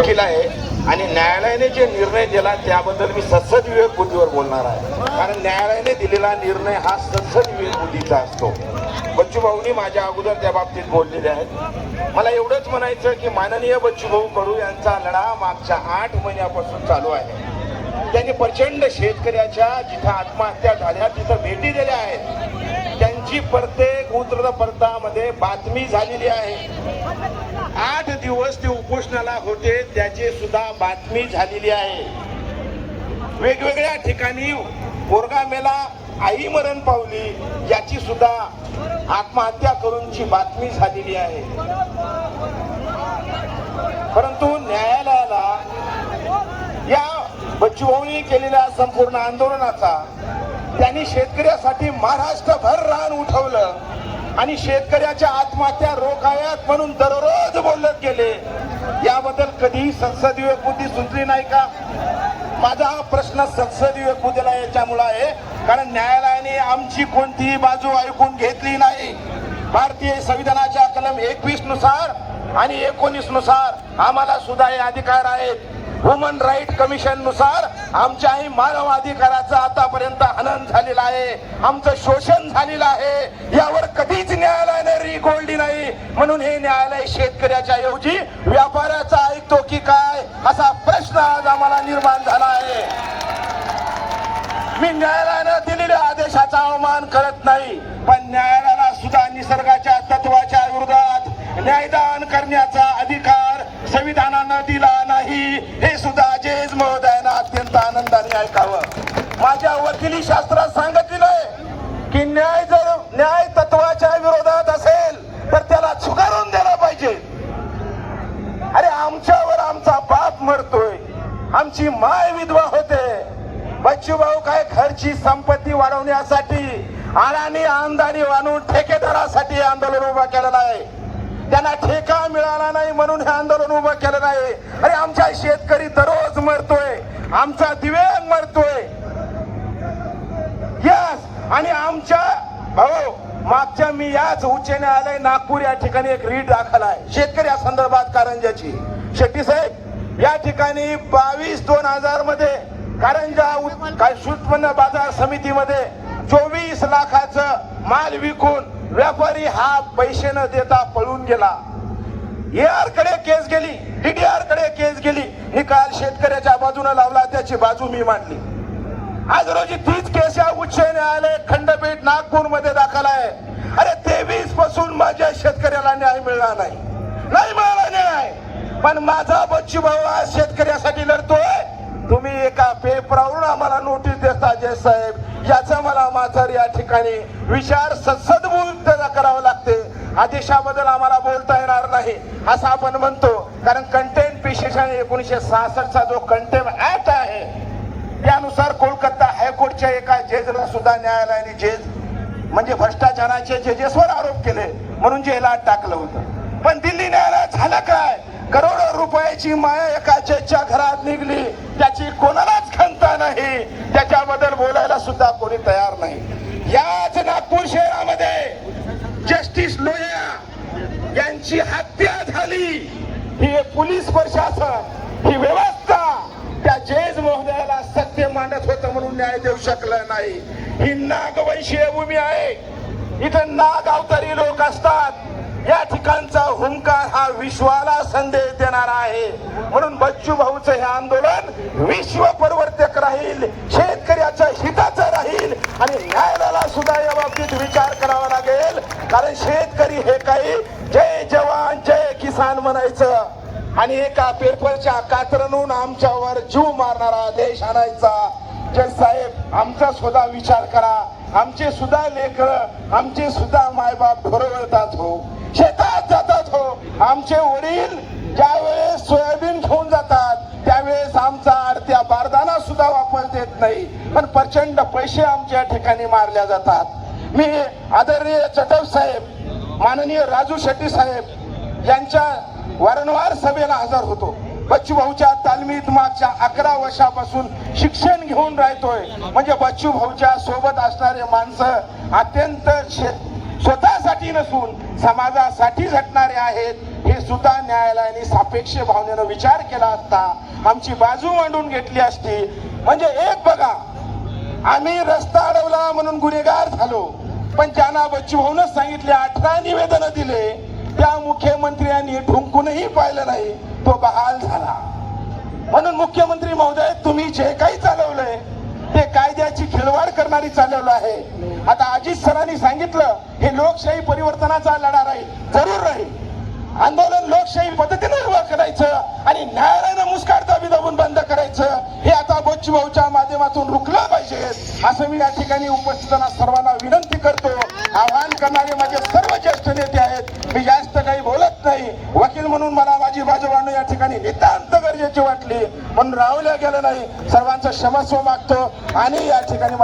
वकील आहे आणि न्यायालयाने जे निर्णय दिला त्याबद्दल मी सत्सद विवेक बुद्धीवर बोलणार आहे. कारण न्यायालयाने दिलेला निर्णय हा सत्सद विवेक बुद्धीचा असतो. बच्चू भाऊनी माझ्या अगोदर त्या बाबतीत बोललेले आहेत. मला एवढंच म्हणायचं की माननीय बच्चू भाऊ कडू यांचा लढा मागच्या आठ महिन्यापासून चालू आहे. त्यांनी प्रचंड शेतकऱ्याच्या जिथं आत्महत्या झाल्या तिथं भेटी दिल्या आहेत. त्यांची प्रत्येक वृत्तपत्रामध्ये बातमी झालेली आहे. आठ दिवस ते उपोषणाला होते त्याची सुद्धा बातमी झालेली आहे. वेगवेगळ्या ठिकाणी बोरगामेला आई मरण पावली याची सुद्धा आत्महत्या करूनची बातमी झालेली आहे. परंतु न्यायालयाला या बच्चूभाऊनी केलेल्या संपूर्ण आंदोलनाचा त्यांनी शेतकऱ्यासाठी महाराष्ट्रभर रान उठवलं. आणि शेतकऱ्याच्या आत्महत्या रोखाव्यात म्हणून दररोज बोलत गेले. याबद्दल कधीही संसदीय कृती सुचली नाही का? माझा हा प्रश्न संसदीय कृतीला याच्यामुळे आहे कारण न्यायालयाने आमची कोणतीही बाजू ऐकून घेतली नाही. भारतीय संविधानाच्या कलम एकवीसनुसार आणि एकोणीसनुसार आम्हाला सुद्धा हे अधिकार आहेत. ह्युमन राईट कमिशननुसार आमच्याही मानवाधिकाराचं आतापर्यंत हनन झालेलं आहे. आमचं शोषण झालेलं आहे. यावर कधीच न्यायालयाने रिकोळली नाही. म्हणून हे न्यायालय शेतकऱ्याच्या ऐवजी व्यापाऱ्याचा ऐकतो की काय? असा प्रश्न आज आम्हाला निर्माण झाला आहे. मी न्यायालयानं दिलेल्या आदेशाचा अवमान करत नाही. माझ्या वकिली शास्त्रात सांगितलेलं आहे की न्याय जर न्याय तत्वाच्या विरोधात असेल तर त्याला झुगारून द्यायला पाहिजे. अरे आमच्यावर आमचा बाप मरतोय. आमची माय विधवा होते. बच्चूभाऊ काय घरची संपत्ती वाढवण्यासाठी आणि आमदारी वाढवून ठेकेदारासाठी आंदोलन उभं केलेलं आहे त्यांना ठेका मिळाला नाही म्हणून हे आंदोलन उभं केलं नाही. अरे आमच्या शेतकरी दररोज मरतोय. आमचा दिव्यांग मरतोय. यस आणि आमच्या भाऊ मागच्या मी याच उच्च न्यायालय नागपूर या ठिकाणी एक रीट दाखल आहे. शेतकऱ्या संदर्भात कारंजाची शेट्टी साहेब या ठिकाणी बावीस दोन हजारमध्ये कारंजा उत्पन्न बाजार समितीमध्ये चोवीस लाखाचं माल विकून व्यापारी हा पैसे न देता पळून गेला. एआरकडे केस गेली डीडीआरकडे केस गेली निकाल शेतकऱ्याच्या बाजूने लावला त्याची बाजू मी मांडली. आज रोजी तीच केस या उच्च न्यायालय खंडपीठ नागपूरमध्ये दाखल आहे. अरे तेवीसपासून माझ्या शेतकऱ्याला न्याय मिळणार नाही. नाही मिळाला न्याय. पण माझा बच्चू भाऊ आज शेतकऱ्यासाठी लढतोय. तुम्ही एका पेपरावरून आम्हाला नोटीस देता जय साहेब याचा मला माथर या ठिकाणी विचार सद्बुद्ध करावं लागते. आदेशाबद्दल आम्हाला बोलता येणार नाही. असं आपण म्हणतो. कारण कंटेंट पिशेशन एकोणीशे सहासष्टचा जो कंटेंट ऍक्ट आहे त्यानुसार कोलकाता हायकोर्टच्या एका जेजला सुद्धा न्यायालयाने जेज म्हणजे भ्रष्टाचाराचे जेजेसवर आरोप केले म्हणून जेलात टाकलं होतं. पण दिल्ली न्यायालयात झालं काय? करोडो रुपयाची माया एका जजच्या घरात निघली. त्याची कोणालाच खंता नाही. त्याच्याबद्दल बोलायला सुद्धा कोणी तयार नाही. याच नागपूर शहरामध्ये जस्टिस लोहिया यांची हत्या झाली. ही पोलीस प्रशासन ही व्यवस्था त्या जेज महोदयाला मांडत होतं म्हणून न्याय देऊ शकलं नाही. ही नागवंशीय भूमी आहे. इथं नाग अवतारी लोक असतात. या ठिकाणचा हुंकार हा विश्वाला संदेश देणारा आहे. म्हणून बच्चू भाऊचं हे आंदोलन विश्व परिवर्तक राहील शेतकऱ्याच्या हिताचं राहील आणि न्यायालयाला सुद्धा या बाबतीत विचार करावा लागेल. कारण शेतकरी हे काही जय जवान जय किसान म्हणायचं. आणि एका पेपरच्या कातरणून आमच्यावर जीव मारणारा देश आणायचा. जय साहेब आमचा सुद्धा विचार करा. आमचे सुद्धा लेकर आमचे सुद्धा मायबाप ढोरवळतात हो. शेतात जातात हो. आमचे वडील ज्या वेळेस सोयाबीन घेऊन जातात त्यावेळेस आमचा आडत्या बारदाना सुद्धा वापर देत नाही. पण प्रचंड पैसे आमच्या ठिकाणी मारल्या जातात. मी आदरणीय चटव साहेब माननीय राजू शेट्टी साहेब यांच्या वारंवार सभेला हजर होतो. बच्चू भाऊच्या तालमीत मागच्या अकरा वर्षापासून शिक्षण घेऊन राहतोय. म्हणजे बच्चू भाऊच्या सोबत असणारे माणसं अत्यंत शे- स्वतःसाठी नसून समाजासाठी झटणारे आहेत. हे सुद्धा न्यायालयाने सापेक्ष भावनेनं विचार केला असता आमची बाजू मांडून घेतली असती. म्हणजे एक बघा आम्ही रस्ता अडवला म्हणून गुन्हेगार झालो. पण ज्यांना बच्चू भाऊनच सांगितले अठरा निवेदनं दिले त्या मुख्यमंत्र्यांनी ढुंकूनही पाहिलं नाही. तो बहाल झाला. म्हणून मुख्यमंत्री महोदय तुम्ही जे काही चालवलंय ते कायद्याची खिलवाड करणारी चालवलं आहे. आता अजित सरांनी सांगितलं हे लोकशाही परिवर्तनाचा लढा राहील जरूर राहील. आंदोलन लोकशाही पद्धतीने करायचं आणि न्यायालयानं मुस्काट दाबी दाबून बंद करायचं हे आता बच्चू भाऊच्या माध्यमातून रुकलं पाहिजे. असं मी या ठिकाणी उपस्थितांना सर्वांना विनंती करतो आवाहन करणारे माझे सर्व ज्येष्ठ नेते आहेत मी जास्त काही बोलत नाही वकील म्हणून मला माझी बाजू मांडणं या ठिकाणी नितांत गरजेची वाटली. म्हणून राहल्या गेलं नाही. सर्वांचं क्षमस्व मागतो. आणि या ठिकाणी